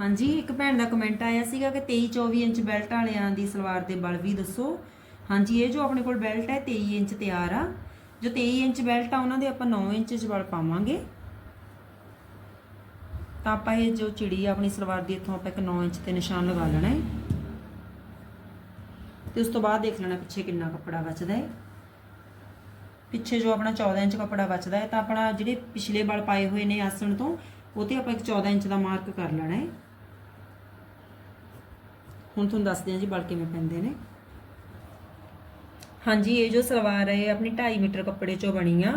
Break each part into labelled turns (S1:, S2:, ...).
S1: ਹਾਂਜੀ, ਇੱਕ ਭੈਣ ਦਾ ਕਮੈਂਟ ਆਇਆ ਸੀਗਾ ਕਿ 23 24 ਇੰਚ ਬੈਲਟ ਵਾਲਿਆਂ ਦੀ ਸਲਵਾਰ ਦੇ ਬਲ ਵੀ ਦੱਸੋ। ਹਾਂਜੀ, ਇਹ ਜੋ ਆਪਣੇ ਕੋਲ ਬੈਲਟ ਹੈ 23 ਇੰਚ ਤਿਆਰ ਆ। ਜੋ 23 ਇੰਚ ਬੈਲਟ ਆ, ਉਹਨਾਂ ਦੇ ਆਪਾਂ 9 ਇੰਚ ਚ ਬਲ ਪਾਵਾਂਗੇ। ਤਾਂ ਆਪਾਂ ਇਹ ਜੋ ਚਿੜੀ ਆ, ਆਪਣੀ ਸਲਵਾਰ ਦੀ, ਇੱਥੋਂ ਆਪਾਂ ਇੱਕ 9 ਇੰਚ ਤੇ ਨਿਸ਼ਾਨ ਲਗਾ ਲੈਣਾ ਹੈ। ਤੇ ਉਸ ਤੋਂ ਬਾਅਦ ਦੇਖ ਲੈਣਾ ਪਿੱਛੇ ਕਿੰਨਾ ਕੱਪੜਾ ਬਚਦਾ ਹੈ। ਪਿੱਛੇ ਜੋ ਆਪਣਾ 14 ਇੰਚ ਕੱਪੜਾ ਬਚਦਾ ਹੈ, ਤਾਂ ਆਪਣਾ ਜਿਹੜੇ ਪਿਛਲੇ ਬਲ ਪਾਏ ਹੋਏ ਨੇ ਆਸਣ ਤੋਂ, ਉਹ ਤੇ ਆਪਾਂ ਇੱਕ 14 ਇੰਚ ਦਾ ਮਾਰਕ ਕਰ ਲੈਣਾ ਹੈ। ਹੁਣ ਤੁਹਾਨੂੰ ਦੱਸਦੇ ਹਾਂ ਜੀ ਬਲ ਕਿਵੇਂ ਪੈਂਦੇ ਨੇ। ਹਾਂਜੀ, ਇਹ ਜੋ ਸਲਵਾਰ ਹੈ ਆਪਣੀ 2.5 ਮੀਟਰ ਕੱਪੜੇ ਚੋਂ ਬਣੀ ਆ।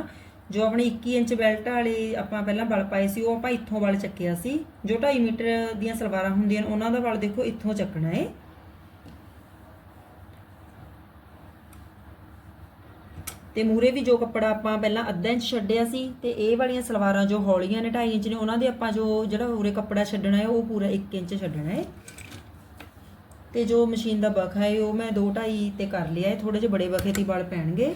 S1: ਜੋ ਆਪਣੀ 21 ਇੰਚ ਬੈਲਟ ਵਾਲੇ ਆਪਾਂ ਪਹਿਲਾਂ ਬਲ ਪਾਏ ਸੀ, ਉਹ ਆਪਾਂ ਇੱਥੋਂ ਬਲ ਚੱਕਿਆ ਸੀ। ਜੋ 2.5 ਮੀਟਰ ਦੀਆਂ ਸਲਵਾਰਾਂ ਹੁੰਦੀਆਂ ਨੇ, ਉਹਨਾਂ ਦਾ ਬਲ ਦੇਖੋ ਇੱਥੋਂ ਚੱਕਣਾ ਹੈ ਤੇ ਮੂਰੇ ਵੀ ਜੋ ਕੱਪੜਾ ਆਪਾਂ ਪਹਿਲਾਂ ਅੱਧਾ ਇੰਚ ਛੱਡਿਆ ਸੀ, ਤੇ ਇਹ ਵਾਲੀਆਂ ਸਲਵਾਰਾਂ ਜੋ ਹੌਲੀਆਂ ਨੇ 2.5 ਇੰਚ ਨੇ, ਉਹਨਾਂ ਦੇ ਆਪਾਂ ਜੋ ਜਿਹੜਾ ਉਰੇ ਕੱਪੜਾ ਛੱਡਣਾ ਹੈ ਉਹ ਪੂਰਾ 1 ਇੰਚ ਛੱਡਣਾ ਹੈ ਤੇ ਜੋ ਮਸ਼ੀਨ ਦਾ ਬਖਾ ਹੈ, ਉਹ ਮੈਂ 2.5 ਤੇ ਕਰ ਲਿਆ ਹੈ ਥੋੜੇ ਜਿਹੇ ਬੜੇ ਬਖੇ ਤੇ ਵਾਲ ਪੈਣਗੇ।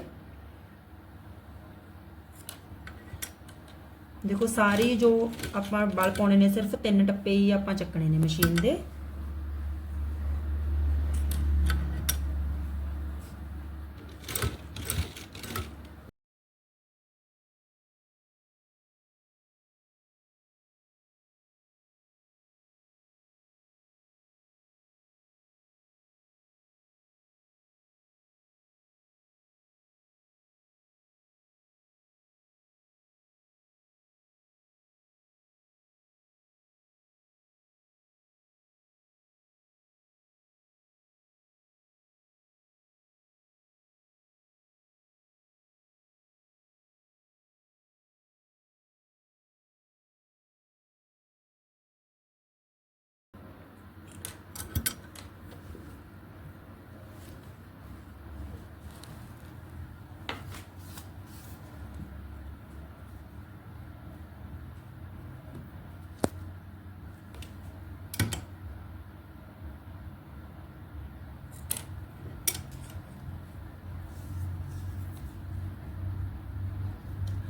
S1: ਦੇਖੋ, ਸਾਰੀ ਜੋ ਆਪਾਂ ਵਾਲ ਪਾਉਣੇ ਨੇ, ਸਿਰਫ ਤਿੰਨ ਟੱਪੇ ਹੀ ਆਪਾਂ ਚੱਕਣੇ ਨੇ ਮਸ਼ੀਨ ਦੇ।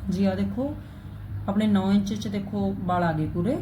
S1: ਜੀ ਆ ਦੇਖੋ ਆਪਣੇ 9 ਇੰਚ ਚ ਦੇਖੋ ਵਾਲ ਆ ਗਏ ਪੂਰੇ।